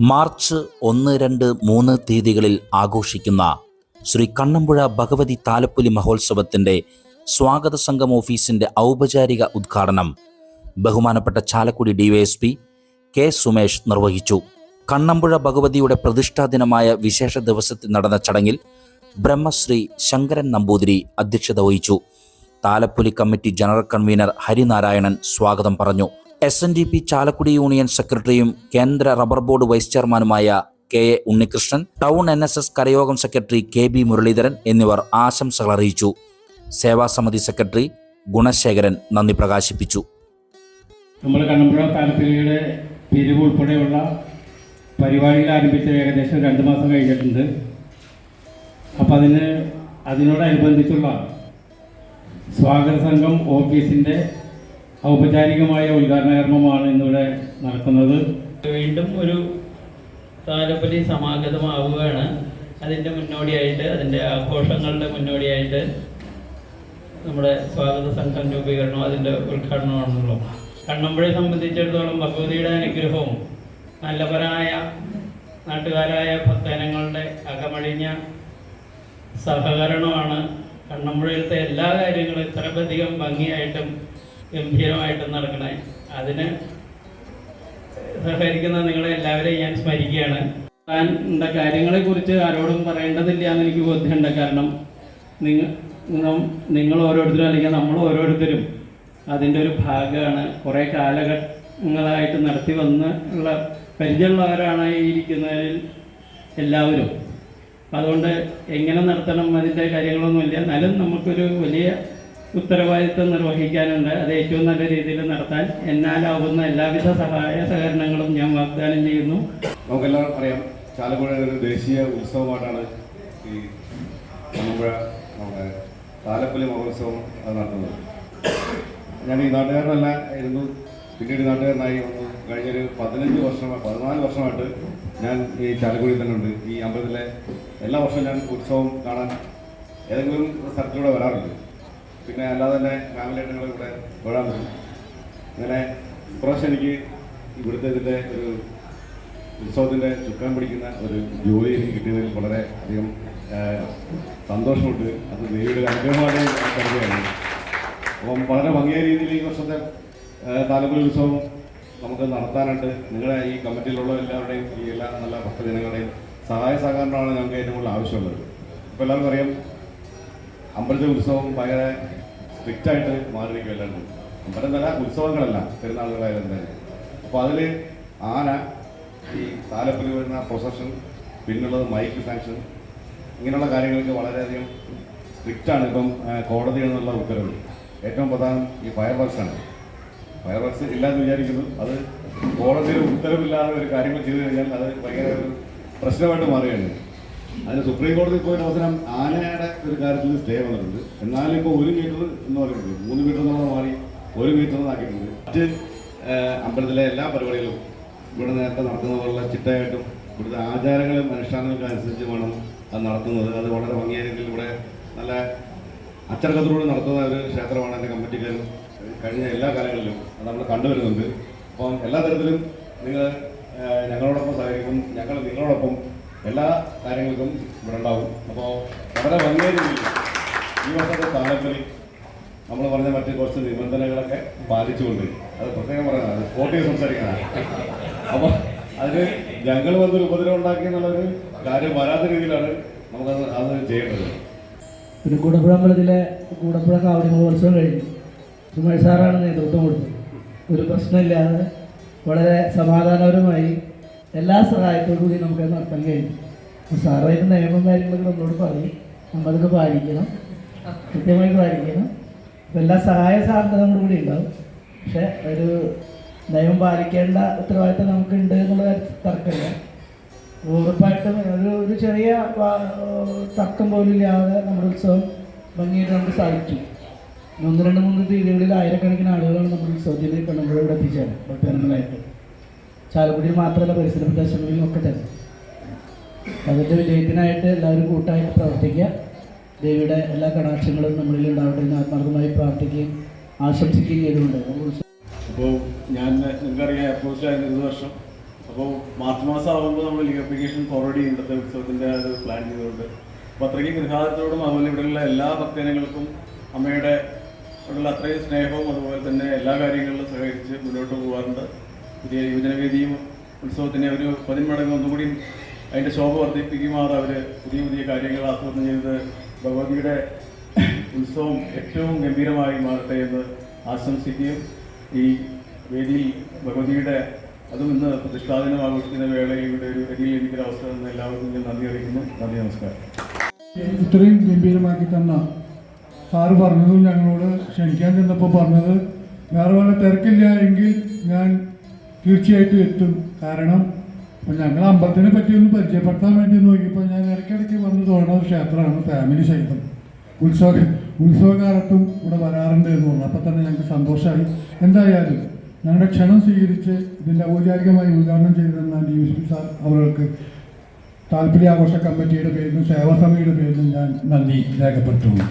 March ഒന്ന് രണ്ട് മൂന്ന് തീയതികളിൽ ആഘോഷിക്കുന്ന ശ്രീ കണ്ണമ്പുഴ ഭഗവതി താലപ്പൊലി മഹോത്സവത്തിന്റെ സ്വാഗത സംഘം ഓഫീസിന്റെ ഔപചാരിക ഉദ്ഘാടനം ബഹുമാനപ്പെട്ട ചാലക്കുടി ഡിവൈഎസ്പി കെ സുമേഷ് നിർവഹിച്ചു. കണ്ണമ്പുഴ ഭഗവതിയുടെ പ്രതിഷ്ഠാ ദിനമായ വിശേഷ ദിവസത്തിൽ നടന്ന ചടങ്ങിൽ ബ്രഹ്മശ്രീ ശങ്കരൻ നമ്പൂതിരി അധ്യക്ഷത വഹിച്ചു. Thalappoli committee general convener Harinarayanan സ്വാഗതം പറഞ്ഞു. S N D P Chalakudy union സെക്രട്ടറിയും കേന്ദ്ര റബ്ബർ ബോർഡ് വൈസ് ചെയർമാനുമായ K A Unnikrishnan town N S S Karayogam secretary K B Muraleedharan എന്നിവർ ആശംസകൾ അറിയിച്ചു. സേവാസമിതി സെക്രട്ടറി ഗുണശേഖരൻ നന്ദി പ്രകാശിപ്പിച്ചു. നമ്മൾ കണ്ണമ്പുഴ താലപ്പിള്ളിയുടെ പിരിവ് ഉൾപ്പെടെയുള്ള പരിപാടികൾ ആരംഭിച്ച ഏകദേശം രണ്ട് മാസം കഴിഞ്ഞിട്ടുണ്ട്. അപ്പം അതിന് അതിനോടനുബന്ധിച്ചുള്ള സ്വാഗത സംഘം ഓഫീസിന്റെ ഔപചാരികമായ ഉദ്ഘാടന കർമ്മമാണ് ഇന്നിവിടെ നടക്കുന്നത്. വീണ്ടും ഒരു താലപ്പൊലി സമാഗതമാവുകയാണ്. അതിന്റെ മുന്നോടിയായിട്ട് അതിന്റെ ആഘോഷങ്ങളുടെ മുന്നോടിയായിട്ട് നമ്മുടെ സ്വാഗത സംഘം രൂപീകരണവും അതിന്റെ ഉദ്ഘാടനമാണല്ലോ കണ്ണമ്പുഴയെ സംബന്ധിച്ചിടത്തോളം ഭഗവതിയുടെ അനുഗ്രഹവും നല്ലവരായ നാട്ടുകാരായ ഭക്തജനങ്ങളുടെ അകമഴിഞ്ഞ സഹകരണമാണ് കണ്ണമ്പുഴയിലത്തെ എല്ലാ കാര്യങ്ങളും ഇത്രയധികം ഭംഗിയായിട്ടും ഗംഭീരമായിട്ടും നടക്കണേ. അതിന് സഹകരിക്കുന്ന നിങ്ങളെ എല്ലാവരെയും ഞാൻ സ്മരിക്കുകയാണ്. താൻ കാര്യങ്ങളെ കുറിച്ച് ആരോടും പറയേണ്ടതില്ല എന്ന് എനിക്ക് ബോധ്യമുണ്ട്. കാരണം നിങ്ങൾ നിങ്ങൾ ഓരോരുത്തരും അല്ലെങ്കിൽ നമ്മൾ ഓരോരുത്തരും അതിന്റെ ഒരു ഭാഗമാണ്. കുറേ കാലഘട്ടങ്ങളായിട്ട് നടത്തി വന്ന് ഉള്ള പരിചയമുള്ളവരാണ് ഇരിക്കുന്നതിൽ എല്ലാവരും അതുകൊണ്ട് എങ്ങനെ നടത്തണം അതിന്റെ കാര്യങ്ങളൊന്നുമില്ല. എന്നാലും നമുക്കൊരു വലിയ ഉത്തരവാദിത്വം നിർവഹിക്കാനുണ്ട്. അത് ഏറ്റവും നല്ല രീതിയിൽ നടത്താൻ എന്നാലാവുന്ന എല്ലാവിധ സഹായ സഹകരണങ്ങളും ഞാൻ വാഗ്ദാനം ചെയ്യുന്നു. നമുക്കെല്ലാം അറിയാം ചാലപ്പുഴ ഒരു ദേശീയ ഉത്സവമായിട്ടാണ് ഈ മലമ്പുഴ നമ്മുടെ താലപ്പൊലി മഹോത്സവം നടത്തുന്നത്. ഞാൻ ഈ നാട്ടുകാരനല്ല ഇരുന്നു പിന്നീട് നാട്ടുകാരനായി വന്നു. കഴിഞ്ഞൊരു പതിനഞ്ച് വർഷം പതിനാല് വർഷമായിട്ട് ഞാൻ ഈ ചാലക്കുടിയിൽ തന്നെ ഉണ്ട്. ഈ അമ്പലത്തിലെ എല്ലാ വർഷവും ഞാൻ ഉത്സവം കാണാൻ ഏതെങ്കിലും സ്ഥലത്തിലൂടെ വരാറുണ്ട്. പിന്നെ അല്ലാതെ തന്നെ ഫാമിലി ആയിട്ട് ഞങ്ങൾ ഇവിടെ തൊഴാൻ പറ്റും അങ്ങനെ ഇപ്രാവശ്യം എനിക്ക് ഇവിടുത്തെ ഇതിന്റെ ഒരു ഉത്സവത്തിന്റെ ചുക്കാൻ പിടിക്കുന്ന ഒരു ജോലി എനിക്ക് കിട്ടിയതിൽ വളരെ അധികം സന്തോഷമുണ്ട്. അത് ദേവിയുടെ അനുഗ്രഹമായി കരുതുകയാണ്. അപ്പം വളരെ ഭംഗിയായ രീതിയിൽ ഈ വർഷത്തെ താലപ്പൊലി ഉത്സവം നമുക്ക് നടത്താനായിട്ട് നിങ്ങളുടെ ഈ കമ്മിറ്റിയിലുള്ള എല്ലാവരുടെയും ഈ എല്ലാ നല്ല ഭക്തജനങ്ങളുടെയും സഹായ സഹകരണമാണ് ഞങ്ങൾക്ക് ഏറ്റവും കൂടുതൽ ആവശ്യമുള്ളത്. ഇപ്പോൾ എല്ലാവർക്കും അറിയാം അമ്പലത്തെ ഉത്സവം ഭയങ്കര സ്ട്രിക്റ്റ് ആയിട്ട് മാറിയിരിക്കും എല്ലാവരും അമ്പലം തന്നെ ഉത്സവങ്ങളല്ല പെരുന്നാളുകളായാലും തന്നെ അപ്പോൾ അതിൽ ആന ഈ താലപ്പൊലി വരുന്ന പ്രൊസഷൻ പിന്നുള്ളത് മൈക്ക് സാങ്ഷൻ ഇങ്ങനെയുള്ള കാര്യങ്ങൾക്ക് വളരെയധികം സ്ട്രിക്റ്റ് ആണ്. ഇപ്പം കോടതിയിൽ നിന്നുള്ള ഉത്തരവ്. ഏറ്റവും പ്രധാനം ഈ ഫയർ വർക്ക്സ് ആണ്. ഫയർ വർക്സ് ഇല്ലാന്ന് വിചാരിക്കുന്നു. അത് കോടതിയിൽ ഉത്തരവില്ലാതെ ഒരു കാര്യങ്ങൾ ചെയ്തു കഴിഞ്ഞാൽ അത് ഭയങ്കര ഒരു പ്രശ്നമായിട്ട് മാറുകയാണ്. അതിന് സുപ്രീം കോടതിയിൽ പോയ അവസരം ആനയുടെ ഒരു കാര്യത്തിൽ സ്റ്റേ വന്നിട്ടുണ്ട്. എന്നാലും ഇപ്പോൾ ഒരു മീറ്റർ എന്ന് പറയുന്നത് മൂന്ന് മീറ്റർ എന്നുള്ളത് മാറി ഒരു മീറ്റർ എന്നാക്കിയിട്ടുണ്ട് മറ്റ് അമ്പലത്തിലെ എല്ലാ പരിപാടികളും ഇവിടെ നേരത്തെ നടത്തുന്ന പോലുള്ള ചിട്ടയായിട്ടും ഇവിടുത്തെ ആചാരങ്ങളും അനുഷ്ഠാനങ്ങൾക്കും അനുസരിച്ച് വേണം അത് നടത്തുന്നത്. അത് വളരെ ഭംഗിയായ രീതിയിൽ ഇവിടെ നല്ല അച്ചടക്കത്തിലൂടെ നടത്തുന്ന ഒരു ക്ഷേത്രമാണ് എന്റെ കമ്മിറ്റിക്കാരും കഴിഞ്ഞ എല്ലാ കാലങ്ങളിലും അത് നമ്മൾ കണ്ടുവരുന്നുണ്ട്. അപ്പം എല്ലാ തരത്തിലും നിങ്ങൾ ഞങ്ങളോടൊപ്പം സഹകരിക്കും. ഞങ്ങൾ നിങ്ങളോടൊപ്പം എല്ലാ കാര്യങ്ങൾക്കും ഇവിടെ ഉണ്ടാവും. അപ്പോൾ വളരെ ഭംഗിയായി ഈ വർഷത്തെ താലപ്പൊലി നമ്മൾ പറഞ്ഞ മറ്റു കുറച്ച് നിബന്ധനകളൊക്കെ പാലിച്ചുകൊണ്ട് അത് പ്രത്യേകം പറയുന്നത് അത് സംസാരിക്കുന്നതാണ് അപ്പോൾ അതിന് ഞങ്ങൾ വന്നൊരു ഉപദ്രവം ഉണ്ടാക്കി എന്നുള്ളൊരു കാര്യം വരാത്ത രീതിയിലാണ് നമുക്കത് അത് ചെയ്യേണ്ടത്. പിന്നെ കൂടപ്പുഴ അമ്പലത്തിലെ കൂടപ്പുഴ കാവടി മഹോത്സവം കഴിഞ്ഞു. സുമേഷ് സാറാണ് നേതൃത്വം കൊടുത്തത്. ഒരു പ്രശ്നമില്ലാതെ വളരെ സമാധാനപരമായി എല്ലാ സഹായത്തോടു കൂടി നമുക്ക് അത് നടത്താൻ കഴിയും. സാറായിട്ട് നിയമം കാര്യങ്ങളൊക്കെ നമ്മളോട് പറയും. നമ്മളതൊക്കെ പാലിക്കണം. കൃത്യമായി പാലിക്കണം. അപ്പോൾ എല്ലാ സഹായ സാധ്യത നമ്മുടെ കൂടി ഉണ്ടാവും. പക്ഷേ ഒരു നിയമം പാലിക്കേണ്ട ഉത്തരവാദിത്തം നമുക്കുണ്ട് എന്നുള്ള കാര്യത്തിൽ തർക്കമില്ല. ഉറപ്പായിട്ടും ഒരു ഒരു ചെറിയ തർക്കം പോലും ഇല്ലാതെ നമ്മുടെ ഉത്സവം ഭംഗിയായിട്ട് നമുക്ക് സാധിച്ചു ഒന്ന് രണ്ട് മൂന്ന് തീയതികളിൽ ആയിരക്കണക്കിന് ആളുകളാണ് നമ്മുടെ ഉത്സവത്തിൽ പെണ്ണുങ്ങളോട് എത്തിച്ചത് ഭക്തജനങ്ങളായിട്ട്. ചാലക്കുടിയിൽ മാത്രമല്ല പരിസര പ്രദേശങ്ങളിലും ഒക്കെ തന്നെ. അതിന്റെ വിജയത്തിനായിട്ട് എല്ലാവരും കൂട്ടായിട്ട് പ്രവർത്തിക്കുക ദേവിയുടെ എല്ലാ കടാക്ഷങ്ങളും നമ്മളിൽ ഉണ്ടാവട്ടെ എന്ന് ആത്മാർത്ഥമായി പ്രാർത്ഥിക്കുകയും ആശംസിക്കുകയും ചെയ്തുകൊണ്ട് അപ്പോൾ ഞാൻ നിങ്ങൾക്കറിയാം എയർഫോഴ്സിലായിരുന്നു ഇരുപത് വർഷം. അപ്പോൾ മാർച്ച് മാസം ആകുമ്പോൾ നമ്മൾ ലീഗ് അപ്ലിക്കേഷൻ ഫോർവേഡ് ചെയ്യുന്നുണ്ട് ഉത്സവത്തിന്റെ അത് പ്ലാൻ ചെയ്തുകൊണ്ട്. അപ്പോൾ അത്രയ്ക്കും ഗൃഹാതത്തോടും അതുപോലെ ഇവിടെയുള്ള എല്ലാ ഭക്തജനങ്ങൾക്കും അമ്മയുടെ ഉള്ള അത്രയും സ്നേഹവും അതുപോലെ തന്നെ എല്ലാ കാര്യങ്ങളിലും സഹകരിച്ച് മുന്നോട്ട് പോകാറുണ്ട് പുതിയ യുവജനവേദിയും ഉത്സവത്തിനെ ഒരു പതിന്മടങ്ങ് ഒന്നുകൂടി അതിന്റെ ശോഭ വർദ്ധിപ്പിക്കുമാറ് അവർ പുതിയ പുതിയ കാര്യങ്ങൾ ആസൂത്രണം ചെയ്ത് ഭഗവതിയുടെ ഉത്സവം ഏറ്റവും ഗംഭീരമായി മാറട്ടെ എന്ന് ആശംസിക്കുകയും ഈ വേദിയിൽ ഭഗവതിയുടെ അതും ഇന്ന് പ്രതിഷ്ഠാദിനം ആഘോഷിക്കുന്ന വേളയിൽ ഇവിടെ ഒരു വേദിയിൽ എനിക്കൊരു അവസരം എന്ന് എല്ലാവർക്കും ഞാൻ നന്ദി അറിയിക്കുന്നു. നന്ദി നമസ്കാരം. ഇത്രയും ഗംഭീരമാക്കി തന്ന സാറ് പറഞ്ഞതും ഞങ്ങളോട് ക്ഷണിക്കാൻ ചെന്നപ്പോൾ പറഞ്ഞത് വേറെ വല്ല തിരക്കില്ല എങ്കിൽ ഞാൻ തീർച്ചയായിട്ടും എത്തും. കാരണം ഞങ്ങൾ അമ്പലത്തിനെ പറ്റി ഒന്ന് പരിചയപ്പെടുത്താൻ വേണ്ടി നോക്കിയപ്പോൾ ഞാൻ ഇടയ്ക്കിടയ്ക്ക് വന്ന് തോന്നുന്ന ക്ഷേത്രമാണ് ഫാമിലി സഹിതം ഉത്സവ ഉത്സവകാലത്തും ഇവിടെ വരാറുണ്ട് എന്ന് പറഞ്ഞു അപ്പം തന്നെ ഞങ്ങൾക്ക് സന്തോഷമായി. എന്തായാലും ഞങ്ങളുടെ ക്ഷണം സ്വീകരിച്ച് ഇതിന്റെ ഔപചാരികമായി ഉദ്ഘാടനം ചെയ്തിരുന്ന ഡി സി സാർ അവർക്ക് താല്പര്യ ആഘോഷ കമ്മിറ്റിയുടെ പേരിലും സേവാസമിതിയുടെ പേരിലും ഞാൻ നന്ദി രേഖപ്പെടുത്തുന്നു.